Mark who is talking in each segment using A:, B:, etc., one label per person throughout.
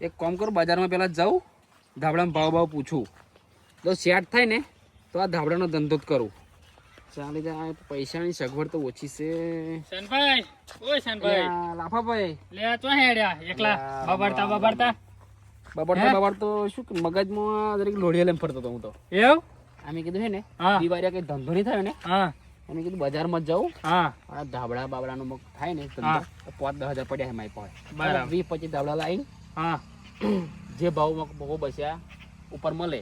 A: એક કોમ કરું બજારમાં પેલા જાઉં ધાબળામાં ભાવ ભાવ પૂછું. જો સેટ થાય ને તો આ ધાબળાનો ધંધો જ કરું. ચાલી જાય પૈસાની સગવડ તો ઓછી છે.
B: શનભાઈ ઓય શનભાઈ.
A: લાફાભાઈ.
B: લે આ હેડ્યા એકલા.
A: લા,
B: બબડતા બબડતા.
A: બબડતો શું કે મગજમાં દરેક લોઢિયા લઈને ફરતો હતો હું તો.
B: એવું?
A: અમે કીધું છે ને દિવાળી કઈ ધંધો નહીં થયો ને
B: હા.
A: અમે કીધું બજારમાં જાઉં.
B: હા.
A: આ ધાબળા બાબડાનો મગ થાય ને પાંચ દસ હજાર પડ્યા મારી પાસે. વીસ પચીસ ધાબળા લાવીને
B: હા.
A: જે ભાવમાં બહુ બસ્યા ઉપર મળે.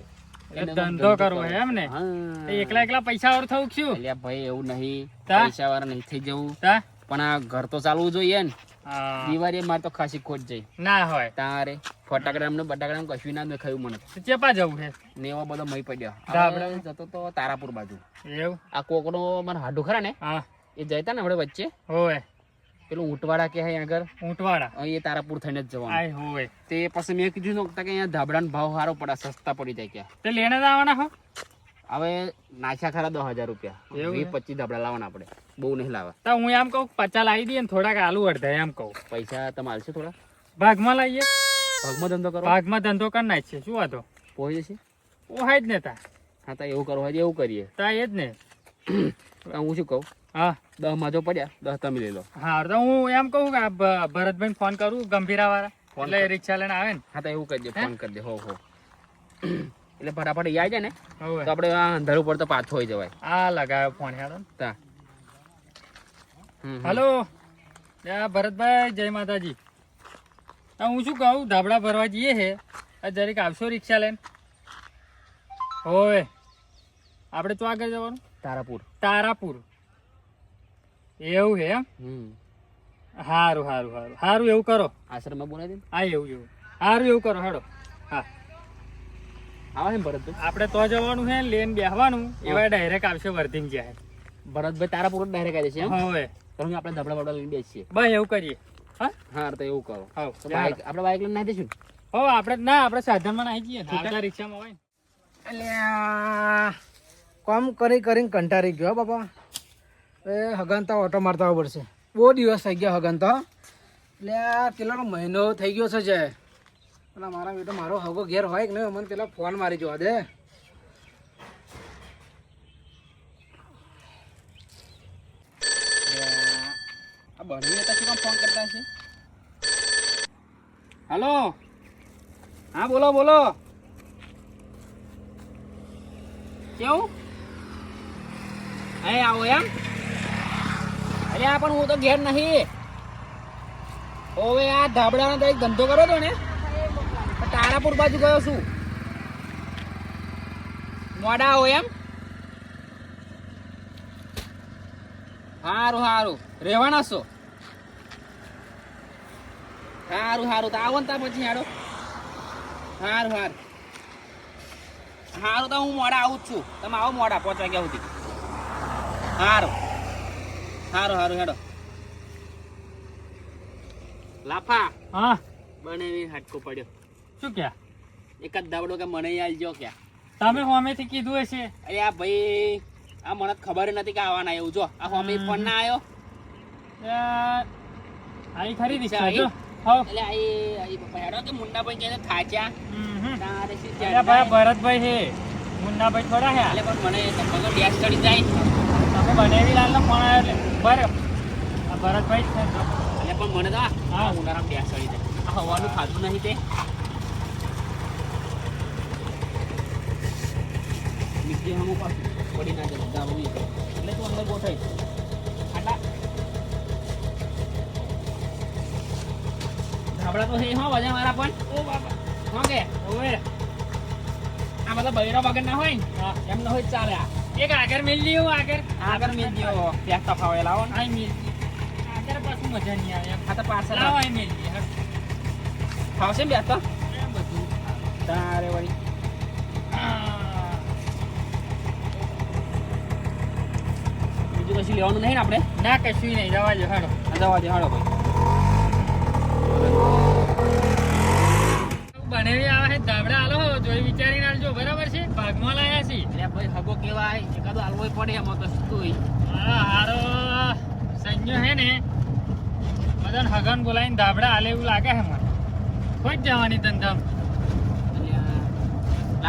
B: ધંધો કરવો એમ ને? એકલા એકલા પૈસા વાળું થવું શું?
A: અલ્યા ભાઈ એવું નહીં. પૈસા વાળા નહીં થઈ જવું. પણ આ ઘર તો ચાલવું જોઈએ ને. દિવાળી મારે તો ખાસી ખોટ જઈ.
B: ના હોય.
A: તારે ફટાકડા ને બટાકડા કશું ના દેખાયું મને.
B: ચેપા જવું છે?
A: ને એવા બધો મય પડ્યો.
B: ધાબળા?
A: જતો તો તારાપુર બાજુ.
B: એવું?
A: આ કોકનો મને હાડું ખરા ને? એ જતા ને આપણે વચ્ચે?
B: હોય
A: પેલું ઉંટવાડા કે અહીં આગળ? ઉંટવાડા એ તારાપુર થઈને જ જવાનું.
B: આય હોય
A: તે પછી મેં કીધું કે અહીંયા ધાબળાનો ભાવ સારો પડે સસ્તા પડી જાય ક્યાં.
B: તે લેણે જ આવવાના હો.
A: હવે નાખ્યા ખરા દસ હજાર રૂપિયા. વીસ? પચીસ ધાબળા લાવવાના આપણે. બહુ નહીં લાવવા.
B: તો હું એમ કહું પચાસ લાવી દઈએ ને થોડાક આલુ અડધા એમ કહું.
A: પૈસા તમે છે થોડા?
B: ભાગમાં લાવીએ?
A: ભાગમાં ધંધો કરો?
B: ભાગમાં ધંધો કરી નાખીએ. શું વાતો
A: પહોંચી જશે?
B: ઓહાય જ ને તા.
A: હા તા એવું કરવા એવું કરીએ.
B: તા એ જ ને.
A: હું શું કહું?
B: હા
A: દસમાં જો પડ્યા. દસ તમે લઈ લો.
B: હા તો હું એમ કહું કે ભરતભાઈ ફોન કરું ગંભીરા વાળા એટલે રિક્ષા લઈને આવે ને.
A: હા તો એવું કરજે ફોન કરી હો હો. એટલે ફટાફટ ઈ આવી ને તો આપણે આ અંધારું પર તો પાછો હોઈ જવાય.
B: આ લગાવ્યો ફોન હેડો
A: તા. હમ, હમ.
B: હલો. ભરતભાઈ જય માતાજી. હું શું કહું? ધાબડા ભરવા જઈએ છે આ જરીક આવશો રિક્ષા લઈને? હોવે. આપણે તો આગળ જવાનું.
A: તારાપુર.
B: તારાપુર. એવું છે એમ?
A: હમ.
B: સારું સારું સારું સારું એવું કરો.
A: આશ્રમમાં બોલાવી દે.
B: હા એવું એવું. સારું એવું કરો હેડો. હા.
A: આવે ને ભરતભાઈ.
B: આપણે તો જવાનું છે લેન બેહવાનું. એવા ડાયરેક્ટ આવશે વર્ધીન જાય
A: ભરતભાઈ તારાપુર પૂરો ડાયરેક્ટ આવી જશે એમ?
B: હવે
A: તો આપણે ધબડા બાબડા લઈને બેસીએ.
B: બસ એવું કરીએ. હા?
A: હા તો એવું કરો.
B: હા
A: બાઈક આપણે બાઈક લઈને નાખી દઈશું
B: હો આપણે ના આપણે સાધનમાં નાખી જઈએ. આવતા રિક્ષામાં હોય.
C: કામ કરી કરીને કંટાળી ગયો હો બાપા. એ હગનતા ઓટો મારતા પડશે. બહુ દિવસ થઈ ગયા હગનતા એટલે આ પેલાનો મહિનો થઈ ગયો છે જે. પેલા મારા બેટો મારો હગો ઘેર હોય કે નહીં, મને પેલા ફોન મારી જોવા દે.
A: આ બની હતા શું કામ ફોન કરતા છે હલો? હા, બોલો બોલો. કેવું? અહીં આવો એમ? અરે આ પણ હું તો ઘેર નહીં. ઓવે, આ ધાબડાનો તો એક ધંધો કર્યો હતો ને. તો તારાપુર બાજુ ગયો છું. મોડા આવો એમ. સારું સારું રહેવાના છો? સારું સારું તો આવો ને ત્યાં પછી હાડો સારું સારું સારું તો હું મોડા આવું જ છું. તમે આવો મોડા, પાંચ વાગ્યા સુધી. સારું સારું સારું હેડો લાફા.
B: હા?
A: બને એવી હાટકો પડ્યો.
B: શું ક્યાં
A: જ દાવડો કે મને આલજો ક્યાં
B: તમે હોમેથી કીધું હશે.
A: અરે આ ભાઈ આ મને ખબર નથી કે આવવાના એવું. જો આ હોમે ફોન ના આવ્યો
B: આઈ ખરી
A: રિક્ષા
B: જો? હો
A: એટલે આઈ આઈ હેડો કે મુન્ના કે
B: હમ
A: તારે
B: ભાઈ ભરતભાઈ છે મુન્નાભાઈ થોડા છે
A: એટલે પણ મને તો ગેસ ચડી જાય.
B: તમે બનેવી લાલનો ફોન આવ્યો એટલે. બરાબર આ ભરતભાઈ છે.
A: એટલે પણ મને તો આ
B: હા.
A: ઉનાળામાં ચડી જાય આ હવાનું ખાધું નહીં તે. નીચે હમું પડી ના જાય એટલે તું અંદર ગોઠવી આટલા. ધાબળા તો છે હો વજન વાળા પણ. ઓ બાપા. હા કે?
B: ઓવે.
A: આ બધા બૈરા વગર ના હોય ને? એમ ના હોય ચાલે આ.
B: એક આગળ મેલ લીધું આગળ.
A: આગળ મેં દ્યો ત્યાં તફાવે લાવો ને.
B: આઈ મેલ આગળ પાછું મજા નહીં આવે.
A: આ તો પાછળ
B: લાવો આઈ મેલ.
A: ફાવશે ને બેસતો
B: બધું.
A: તારે વળી. બીજું કશું લેવાનું નહીં ને આપણે?
B: ના કશું નહીં. જવા દે હાડો
A: જવા દે હાડો ભાઈ.
B: બનેવી આવે દાબડા હાલો આલો જોઈ વિચારીને આલજો. બરાબર છે? ભાગમાં લાયા છે
A: એટલે ભાઈ હગો કેવાય એકાદો હાલવો પડે એમાં તો શું
B: હારો સંજો હે ને બધાને હગન બોલાવીને ધાબળા આલે એવું લાગે મને. કોઈ જવાની ધંધા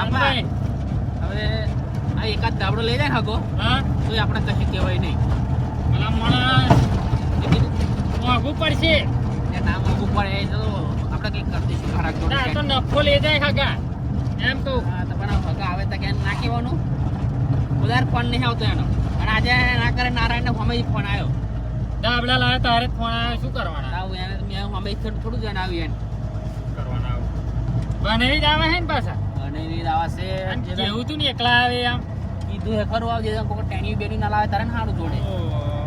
A: અલ્યા, હવે આ એકાદ દાબડો લઈ જાય હગો.
B: હા.
A: તો આપણે કશું કહેવાય નહીં.
B: પેલા માણસ
A: એ
B: પડશે.
A: ના મોંઘું પડે તો આપણે કંઈક કરી દઈશું. ખરાક
B: તો નફો લઈ જાય હગા. એમ કહું.
A: પણ હગા આવે તો કે ના કહેવાનું. વધારે ફોન નહીં આવતો એનો. અને આજે ના કરે નારાયણને હમે ફોન આવ્યો.
B: દાબડા લાવે તારે ફોન આવ્યો. શું કરવાના?
A: આવું એને મેં થોડું થોડું જ એને
B: કરવાના આવું? બનેવી જ આવે છે ને પાછા?
A: અને જ આવે છે.
B: અને કેવું તું ને એકલા આવે આમ
A: કીધું હે ખરું આવજે. કોઈ ટેણી બેની ના લાવે તારે સારું જોડે.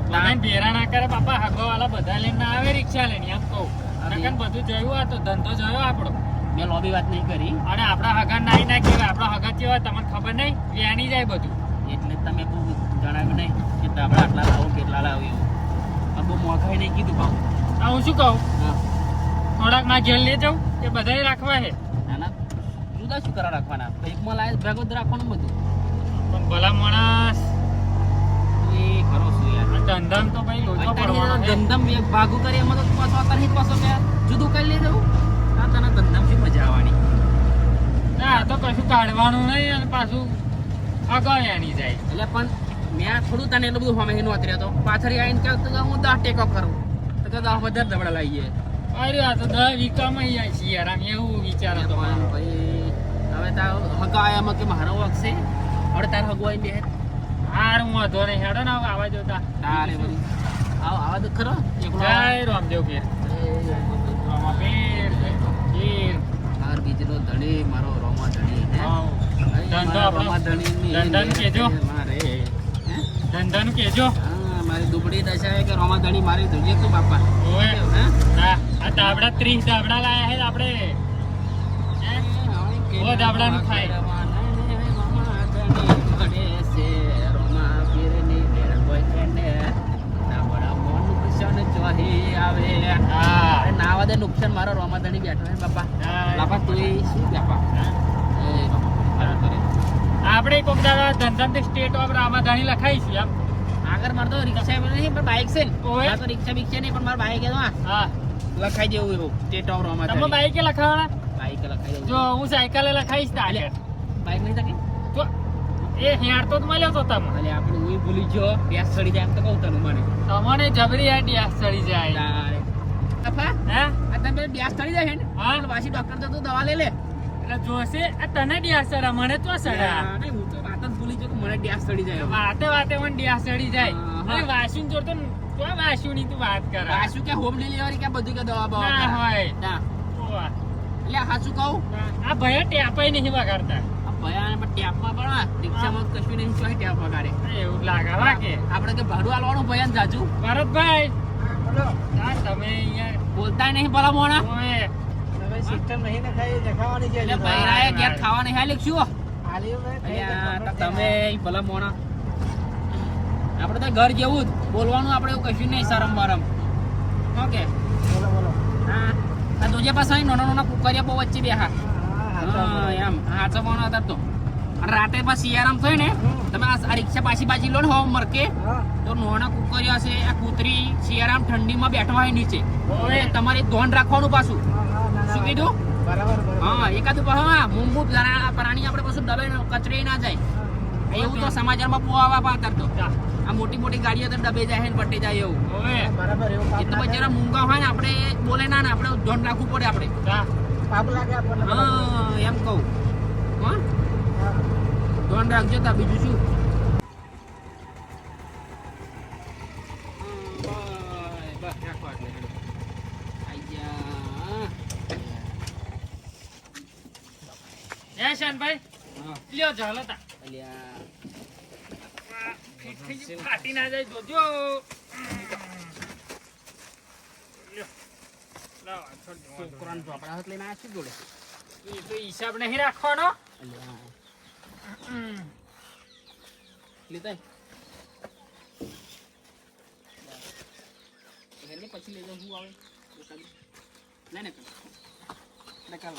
B: બધાને ભેરા ના કરે બાપા. હગો વાળા બધા લઈને ના આવે રિક્ષા લઈને એમ કહું. નકર બધું જોયું આ તો ધંધો જોયો આપણો.
A: મેં લોબી વાત નહીં કરી.
B: અને આપણા હગા નાઈ ના કહેવાય. આપણા હગા કેવાય તમને ખબર નહીં વેણી જાય બધું.
A: એટલે તમે બહુ જણાવ્યું નહીં કે આપણે આટલા લાવો કેટલા લાવો એવું. બહુ મોંઘાઈ નહીં કીધું કહું
B: હા હું શું કહું? થોડાકમાં ઘેર લઈ જાઉં કે બધાય રાખવા છે.
A: ના ના. જુદા શું કરા રાખવાના? એકમાં તો ભેગો જ રાખવાનું બધું.
B: પણ ભલા માણસ.
A: કરો
B: આ તો ભાઈ.
A: ધંધમ એક ભાગું કરી એમાં તો પાછો અત્યારે જ પાછો મેં જુદું કરી લીધું આ તને ધંધમ શું મજા આવવાની
B: ના આ તો કશું કાઢવાનું નહીં અને પાછું આગળ એની જાય.
A: એટલે પણ મેં થોડું તને એટલું બધું હમે નોતરી હતો પાછળ આવીને કહ્યું તો કે હું દસ ટેકો કરું. તો કે દસ વધારે દબડા લાવીએ
B: અરે આ તો દસ વીકામાં જાય છે યાર આમ એવું વિચાર તો
A: ભાઈ હવે તાર હગા આયામાં કે મારો વખશે? હવે તાર હગવાઈ બે હાર
B: હારું વાંધો નહીં હેડો ને આવા જોતા
A: તારે બધું. આવ આવા તો ખરો
B: જય રામદેવ પીર
A: બીજનો ધણી મારો રોમા ધણી
B: આવ. ધંધાનું.
A: મારે હે?
B: કેજો
A: હા મારી દુબળી દશા હે કે રોમા ધણી મારી ધણી તું બાપા.
B: ઓએ
A: હા?
B: આ દાબડા ત્રીસ દાબડા લાયા હે આપણે. ઓ દાબડા નું ખાય. હા.
A: નુકસાન મારો રોમાધણી બેઠો છે બાપા. બાપા તું શું બાપા.
B: આપણે કોક દાડા થી સ્ટેટ ઓફ રામાધાણી લખાઈશું એમ?
A: આગળ મારે તો રિક્ષા નહીં પણ બાઇક છે ને. તો રિક્ષા બિક્ષા નહીં પણ મારે બાઇક છે તો
B: હા.
A: લખાઈ જેવું એવું સ્ટેટ ઓફ
B: તમે
A: રોમાધણી
B: બાઈકે લખાવાના?
A: બાઇક લખાઈ
B: જો હું સાયકલે લખાઈશ તાલે
A: બાઇક નહીં શકે?
B: તો એ હેર તો મળ્યો તો તમે
A: અલે આપણે હું ભૂલી ગયો ગેસ ચડી જાય એમ તો કહું તને મને.
B: તમને જબરી આ ડીએસ ચડી જાય.
A: આ ચડી જાય ને.
B: હા.
A: એટલે પાછી ડોક્ટર તો દવા લઈ લે.
B: એટલે જોશે આ તને ડીએસ ચડે મને તો ચડ્યા
A: ના, હું તો વાત જ ભૂલી ગયો કે મને ગેસ ચડી જાય.
B: વાતે વાતે મને ડીએસ ચડી જાય.
A: હા, હા.
B: અરે વાસુન જોડતો ને તો વાસુ ની તું વાત કર?
A: પાછું કે હોમ ડિલિવરી કે બધું કે દવા બવા
B: ના હોય.
A: ના. એટલે હાચું કહું?
B: આ ભયા ટેપાઈ નહીં વગાડતા.
A: ભયા પણ ટેપમાં પણ રિક્ષામાં કશું નહીં ચોય ટેપ વગાડે?
B: એવું લાગે લાગે.
A: આપણે કે ભાડું આલવાનું ભયાન જાજુ.
B: ભરતભાઈ તમે અહીંયા
A: બોલતાય નહીં ભલા મોણા.
B: ઓય,
C: સિસ્ટમ નહીં ને ખાઈ દેખાવાની છે
A: એટલે બૈરાએ ઘેર ખાવા નહીં હાલે શું
C: આલ્યું મેં, ખાઈ
A: અલ્યા,
C: દેખાવાનું
A: તો તમે ભલા મોણા. આપણે તો ઘર જેવું જ. બોલવાનું આપણે એવું કશું નહીં શરમ બરમ. ઓકે.
C: બોલો બોલો.
A: હા. આ દોજે પાસે નાના નાના કુકરિયા બહુ વચ્ચે બેહા.
C: હા,
A: એમ. હાચો પણ હતા તો. અને રાતે પણ શિયારામ થાય ને તમે આ રિક્ષા પાછી પાછી લો ને હોમ મરકે તો નોના કુકરી હશે આ કૂતરી શિયારામ ઠંડીમાં બેઠવા હોય નીચે તમારે ધોન રાખવાનું પાછું. શું કીધું? હા એકાદું હા મૂંગું પ્રાણી આપણે પાછું ડબે કચરે ના જાય. એવું તો સમાચારમાં પોવા પાતર તો. આ મોટી મોટી ગાડીઓ તો ડબે જાય ને પટી જાય એવું. એ તો પછી જરા મૂંગા હોય ને આપણે બોલે ના ને આપણે ધોન રાખવું પડે આપણે.
C: પાપ લાગે આપણને.
A: હા એમ કહું. ધ્યાન રાખજો તા બીજું શું?
B: શાનભાઈ લ્યો ચાલો તા. ફાટી ના જાય જોજો. આ.
A: છોકરાને ચોપડા લઈને આવ્યા શું જોડે.
B: એ તો હિસાબ નહીં રાખવાનો.
A: લેતા એને પછી લઈ જાઉં શું આવે ના ને કર. લે કર.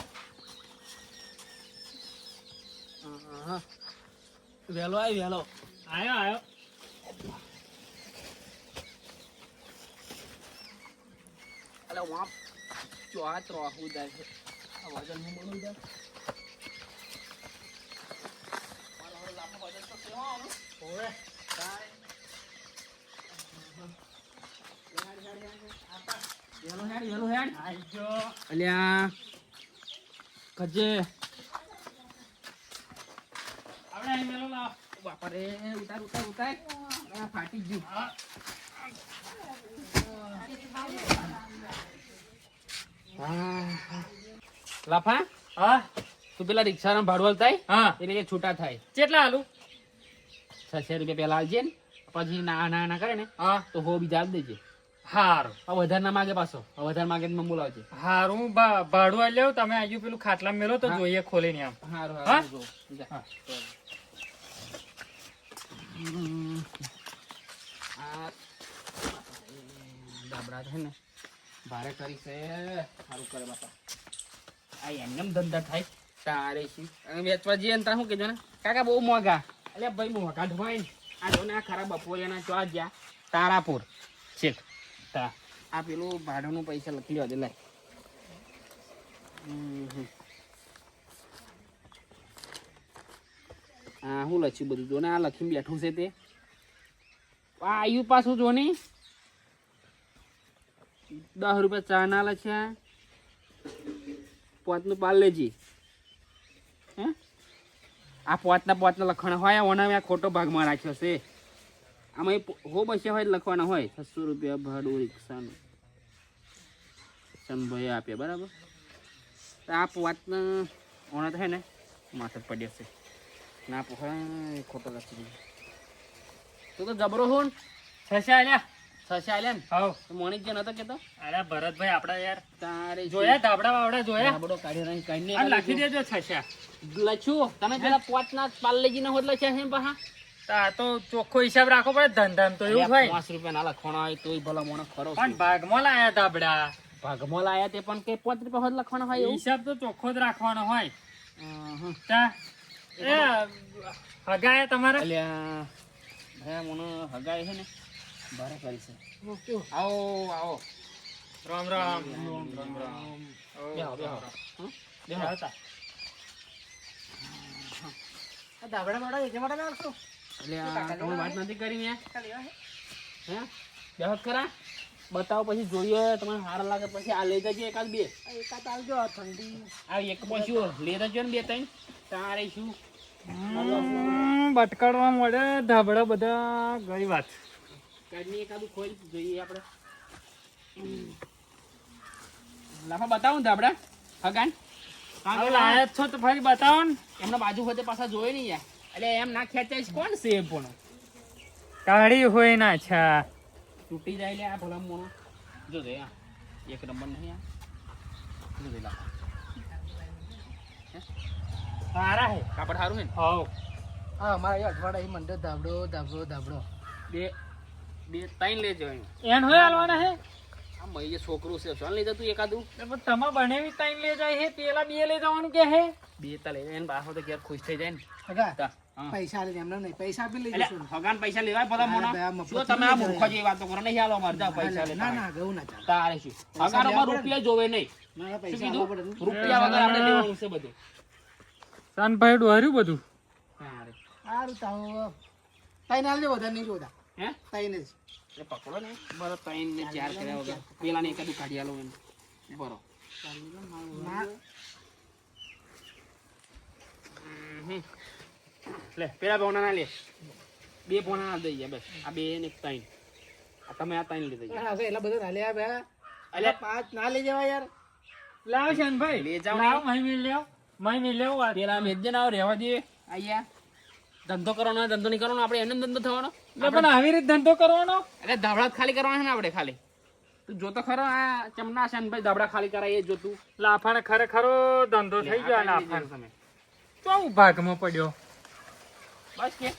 A: હા. વહેલો આય વહેલો
B: આયો આયો
A: અલે વાપ ચોહાત રોહું જાય છે આ વજન હું બોલું જા વેલું હેડ, વેલું હેડ. અલ્યા કજે
B: આપણે અહીં મેલો લાવો.
A: બાપા રે ઉતાર ઉતાર ઉતાર ફાટી ગયું લાફા?
B: હા.
A: તું પેલા રિક્ષાના ભાડવલ થાય?
B: હા.
A: એટલે છૂટા થાય?
B: કેટલા આલુ?
A: છસો રૂપિયા પેલા આલજે ને પછી ના ના ના કરે ને
B: હા.
A: તો હો બીજા આપી દેજે.
B: હારું.
A: વધારે ના માગે પાછો. આ વધારે માગે મને બોલાવજે.
B: હારું ભાડું આવી લેવું તમે આજુ પેલું ખાટલા મેલો તો
A: જોઈએ
B: જોઈએ ખોલીને આમ.
A: હારું હારું ડાબડા છે ને ભારે કરી છે. સારું કરે બાપા. આ એમને એમ ધંધા થાય. તારે શું અને વેચવા જઈએ ને ત્યાં શું કહેજો ને? કાકા બહુ મોંઘા. અલ્યા ભાઈ, મોંઘા ઢવાય આ જો ને ખરા બપોરિયાના ચો જ્યાં તારાપુર. છેક. તા. આ પેલું ભાડાનું પૈસા લખી લેવા દે લાય. હા, હું લખ્યું બધું જો ને, આ લખીને બેઠું છે તે. આ આવ્યું પાછું જો ને. દસ રૂપિયા ચા ના લખ્યા. પોતનું પાલ લેજી. હે? આ પોતના પોતના લખવાના હોય ઓના મેં ખોટો ભાગમાં રાખ્યો છે. આમાં હો બસ્યા હોય લખવાના હોય. છસો રૂપિયા ભાડું, રિક્ષાનું. ચંદભાઈ આપ્યા બરાબર? તો આ પોતના ઓના થાય ને, માથે પડ્યા છે ના પોહાય, ખોટો લખી તું તો જબરો હોન.
B: થશે આલ્યા.
A: થશે આલ્યા ને?
B: હાવ.
A: તો નતો કેતો?
B: અરે ભરતભાઈ આપડા યાર.
A: તારે
B: જોયા ધાબડા બાબડા જોયા?
A: ધાબળો કાઢી રહી કાઢી
B: આ લખી દેજો છશે
A: લખ્યું તમે પેલા પોચના પાર્લેજી ના હોત છે પહા?
B: આ તો ચોખ્ખો હિસાબ રાખવો પડે ધંધામ તો એવું હોય.
A: પાંચ રૂપિયા ના લખવાના હોય તોય ભલા મોણો ખરો
B: પણ ભાગમાં લાયા ધાબડા.
A: ભાગમાં લાયા તે પણ કે પાંચ રૂપિયા હોત લખવાનો હોય
B: હિસાબ તો ચોખ્ખો જ રાખવાનો હોય. તા એ હગાયા તમારે?
A: હગાય છે ને. આવો આવો
B: રામ રામ રામ રામ
A: બતાવો પછી જોઈએ તમને સારા લાગે પછી આ લઈ જજો એકાદ બે
C: એકાદ આવજો ઠંડી
A: આ એક પછી લઈ જજો ને બે ત્રણ તારે શું
B: બટકાડવા મળે ધાબડા બધા, ગઈ વાત.
A: કાઢની એકાદું ખોઈ જોઈએ આપણે. લાફા બતાવો ને ધાબડા હગાન.
B: હવે લાયા છો તો ફરી બતાવો ને.
A: એમના બાજુ હોતે પાછા જોઈ નહીં યાર એટલે એમ ના ખેંચાય કોણ છે એ પણ?
B: કાઢી હોય ના અચ્છા
A: તૂટી જાય લે આ ભલા મોણો. જો દે આ. એક નંબર નહીં આ. જો દે લાફા.
B: સારા હે.
A: કાપડ સારું છે ને?
B: હાવ
C: હા અમારે અઠવાડિયા મંડળ ધાબડો ધાબડો ધાબડો
A: બે બે ત્રણ લેજો
B: એન હોય આલવાના હે?
A: આ મય છોકરું છે ચાલ લઈ જતું એકાદું?
B: પણ તમે બનેવી ત્રણ લે જાય હે? પેલા બે લઈ જવાનું કે હે?
A: બે તા લઈ જાય એને બાહો તો ઘેર ખુશ થઈ જાય ને.
C: હગા પૈસા આલે એમને નહીં પૈસા આપી લઈ જશું
A: હગાન પૈસા લેવાય ભલા મોના?
C: મફત
A: તમે આ મૂર્ખો જેવી વાતો કરો? નહીં હાલો અમારે જાઓ પૈસા
C: ના ના ગયું ના ચાલે
A: તારે શું હગાન અમારે. રૂપિયા જોવે નહીં.
C: ના પૈસા
A: કીધું?
C: આપવા પડે ને.
A: રૂપિયા વગર આપણે લેવાનું છે બધું.
B: સાનભાઈ ડોહર્યું બધું?
C: સારું તાવ. તઈ ના લેજો વધારે નહીં જોતા.
A: હે?
C: તઈ જ.
A: એ પકડો ને. બરો ત્રણ ને ચાર કર્યા વગર. પેલા ને એકાદું કાઢી આલો એને. બરો.
C: ના
A: લે પેલા પોણા ના લે. બે ભોના ના દઈ ગયા બસ. આ બે ને એક ત્રણ. આ તમે આ ત્રણ લીધા
C: હવે એટલા બધા ના લે બે
A: અલ્યા
C: પાંચ ના લઈ જવા યાર.
B: લાવ શાનભાઈ.
A: લઈ જાઓ
B: લાવ. મહી મિલ લેવ મહી મિલ લેવ
A: પેલા મેજે ના રહેવા દે આયા ધંધો કરવાનો ધંધો નહીં કરવાનો આપણે એમને ધંધો થવાનો.
B: એટલે પણ આવી રીતે ધંધો કરવાનો?
A: એટલે ધાબળા ખાલી કરવાના છે ને આપણે ખાલી. તું જોતો ખરો આ ચમના છે ને ભાઈ ધાબળા ખાલી કરાય એ જોતું.
B: લાફાને ખરેખરો ધંધો થઈ ગયો લાફાને
A: તમે.
B: ચોઉ ભાગમાં પડ્યો?
A: બસ કે.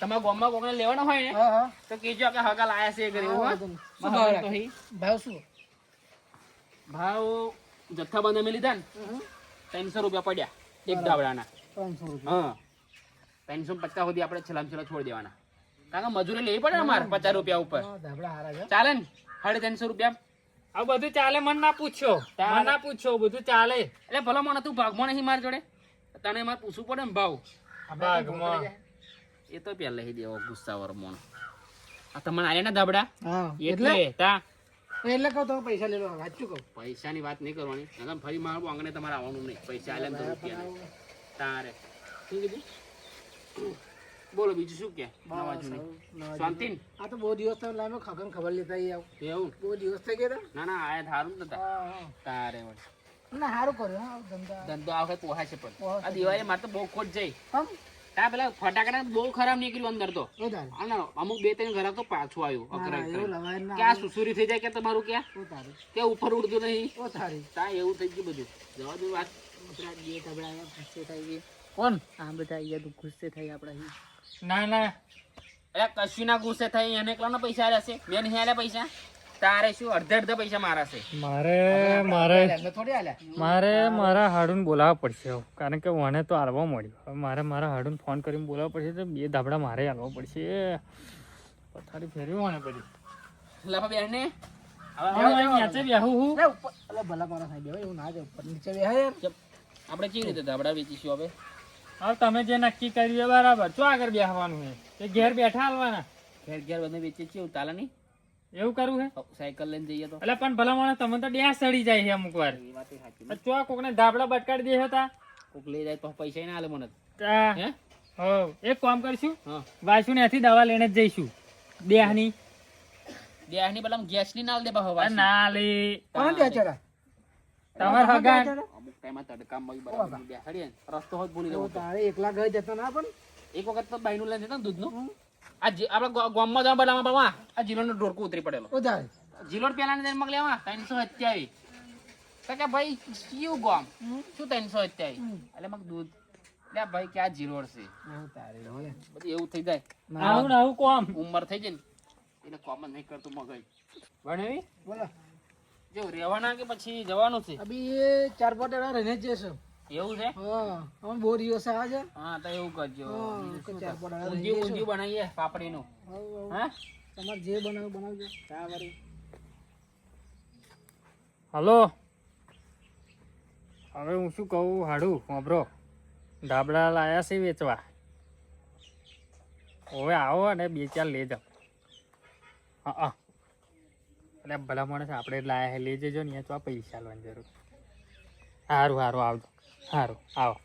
A: તમારા ગામમાં કોકને લેવાના હોય ને તો કેજો કે હગા લાયા છે એ કરી ભાવ.
C: ભાવ શું
A: ભાવ જથ્થાબંધ અમે લીધા ને ત્રણસો રૂપિયા પડ્યા એક ધાબળાના
C: ત્રણસો રૂપિયા.
A: હા. ત્રણસો પચાસ સુધી આપણે છેલ્લા છેલ્લા છોડી દેવાના. કારણ કે મજૂરી લેવી પડે ને અમારે પચાસ રૂપિયા ઉપર. ચાલે ને? સાડી ત્રણસો રૂપિયા
B: આ બધું ચાલે મને ના પૂછ્યો મને ના પૂછ્યો બધું ચાલે.
A: એટલે ભલા મને તું ભાગમાં નહીં મારી જોડે. તને મારે પૂછવું પડે ને ભાવ.
B: ભાગમાં
A: એ તો પેલા લઈ દેવો ગુસ્સાવર મોણ. આ તમને આયા ને ધાબડા એટલે તા.
C: એટલે કહું તમે પૈસા લેલો વાંચું કહું?
A: પૈસાની વાત નહીં કરવાની. ફરી મારું આંગણે તમારે આવવાનું નહીં. પૈસા આલે ને તો રૂપિયા તારે. શું કીધું? બોલો બીજું શું કે? નવા જૂની. શાંતિ
C: આ તો બહુ દિવસ થયો લાવ્યો ખગન ખબર લેતા આઈ
A: એવું?
C: બહુ દિવસ થઈ ગયા
A: ના ના આયા થારું નતા તારે વળી.
C: ના સારું કર્યું ધંધા
A: ધંધો આ વખત પોહાશે પણ. આ દિવાળી મારે તો બહુ ખોટ જઈ. તા પેલા ફટાકડા બહુ ખરાબ નીકળ્યું અંદર તો. અને અમુક બે ત્રણ ઘરા તો પાછું આવ્યું કે આ સુસુરી થઈ જાય કે તમારું ક્યાં? કે ઉપર ઉડતું નહીં?
C: તારી
A: તા એવું થઈ ગયું બધું. જવા દો વાત.
B: કોણ?
C: આ બધા અહીંયા તો ગુસ્સે થઈ આપણા અહીં.
B: ના ના.
A: અરે કશું ના ગુસ્સે થઈ એને એકલાના પૈસા આલ્યા છે? મેં નહીં આલ્યા પૈસા? તારે શું અડધે અડધા પૈસા મારા છે?
B: મારે મારે
C: થોડી આલ્યા?
B: મારે મારા હાડુને બોલાવવા પડશે હવે. કારણ કે મને તો હાલવા મળ્યો. હવે મારે મારા હાડુને ફોન કરીને બોલાવવા પડશે તો બે ધાબડા મારે હાલવા પડશે. પથારી ફેરવી મને બધી
A: લફા બેન. આપણે કેવી રીતે ધાબળા વેચીશું હવે?
B: હવે તમે જે નક્કી કર્યું એ બરાબર. શું આગળ બેસવાનું છે? એ ઘેર બેઠા હાલવાના?
A: ઘેર ઘેર બધે વેચીએ છીએ એવું નહીં?
B: એવું કરવું હે
A: સાયકલ લઈને જઈએ તો.
B: એટલે પણ ભલા મને તમે તો ડ્યા સડી જાય છે અમુક વાર. ચો કોક ને. ધાબળા બટકાડી દે હતા?
A: કોક લઈ જાય તો પૈસા ના આલે મને. હે?
B: હો એક કામ કરશું.
A: વાસુ
B: વાસુ એથી દવા લઈને જ જઈશું. દેહની
A: દેહની પેલા ગેસની ના દે બહુ
B: ના લે
C: કોણ ચડા
B: તમાર હગા
A: ટાઈમ તડકામાં બરાબર બેસાડીએ રસ્તો હોત ભૂલી જવું
C: તારે એકલા ઘરે જતો ના પણ.
A: એક વખત તો બાઈનું લઈને જતા ને દૂધનું. આ આપણા ગામમાં જવા બદલામાં બાવા આ જીલોનો ડોરકો ઉતરી પડેલો.
C: ઓ
A: જીલોડ પેલા ને મગ લેવા ત્રણસો અત્યાવીસ તો કે ભાઈ કયું ગામ? શું ત્રણસો અત્યાવીસ એટલે મગ દૂધ. એટલે આ ભાઈ ક્યાં જીલોડ છે.
C: ઓ તારે હવે.
A: બધું એવું થઈ જાય.
B: આવું આવું કોમ.
A: ઉંમર થઈ જાય ને. એટલે કોમ નહીં કરતું મગજ. ભણેવી?
C: બોલો.
A: જો રહેવાના કે પછી જવાનું છે?
C: અભી ચાર પાંચ દાડા રહીને જ જશે
A: એવું છે?
C: હા અમે બહુ દિવસ આવ્યા છે.
A: હા તો એવું કરજો.
C: ચાર પાંચ દાડા
A: ઊંધિયું ઊંધિયું બનાવીએ પાપડીનું. હા?
C: તમારે જે બનાવ બનાવજો.
A: ચા વળી
B: હલો. હવે હું શું કહું હાડું વાપરો ધાબળા લાયા છે વેચવા. હવે આવો અને બે ચાર લઈ જાઓ. હા હા. એટલે ભલા માણસ આપણે લાયા લઈ જજો ને તો આ પૈસા લેવાની જરૂર. સારું સારું આવજો. સારું આવો.